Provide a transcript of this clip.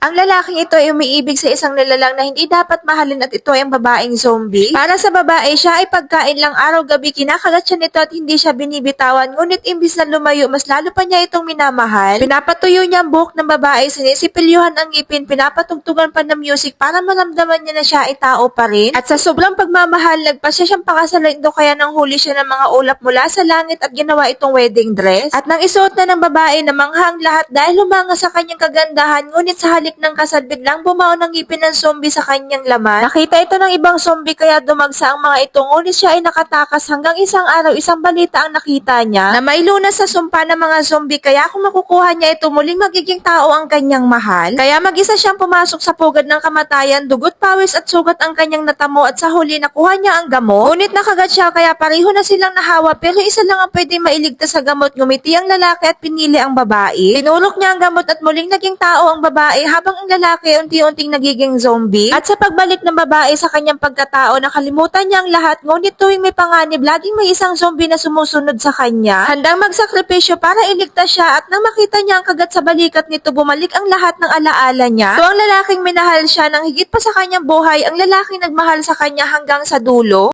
Ang lalaking ito ay umiibig sa isang nilalang na hindi dapat mahalin at ito ay ang babaeng zombie. Para sa babae, siya ay pagkain lang araw-gabi kinakagat siya nito at hindi siya binibitawan. Ngunit imbis na lumayo, mas lalo pa niya itong minamahal. Pinapatuyo niya ang buhok ng babae, sinisipilyuhan ang ngipin, pinapatugtugan pa ng music para maramdaman niya na siya ay tao pa rin. At sa sobrang pagmamahal, nagpasya siyang pakasalan ito kaya nang huli siya ng mga ulap mula sa langit at ginawa itong wedding dress. At nang isuot na ng babae na manghang lahat dahil humanga sa kanyang kagandahan, ngunit sa halik ng kasal biglang bumao ng ngipin ng zombie sa kanyang laman. Nakita ito ng ibang zombie kaya dumagsa ang mga ito, ngunit siya ay nakatakas hanggang isang araw, isang balita ang nakita niya na may lunas sa sumpa ng mga zombie kaya kung makukuha niya ito, muling magiging tao ang kanyang mahal. Kaya mag-isa siyang pumasok sa pugad ng kamatayan, dugot pawis at sugat ang kanyang natamo at sa huli nakuha niya ang gamot. Ngunit nakagat siya kaya pareho na silang nahawa pero isa lang ang pwede mailigtas sa gamot. Ngumiti ang lalaki at pinili ang babae. Tinulok niya ang gamot at muling naging tao ang babae habang ang lalaki unti-unting nagiging zombie. At sa pagbalik ng babae sa kanyang pagkatao, nakalimutan niya ang lahat ngunit tuwing may panganib, laging may isang zombie na sumusunod sa kanya. Handang magsakripisyo para iligtas siya at nang makita niya ang kagat sa balikat nito, bumalik ang lahat ng alaala niya. So ang lalaking minahal siya nang higit pa sa kanyang buhay, ang lalaking nagmahal sa kanya hanggang sa dulo.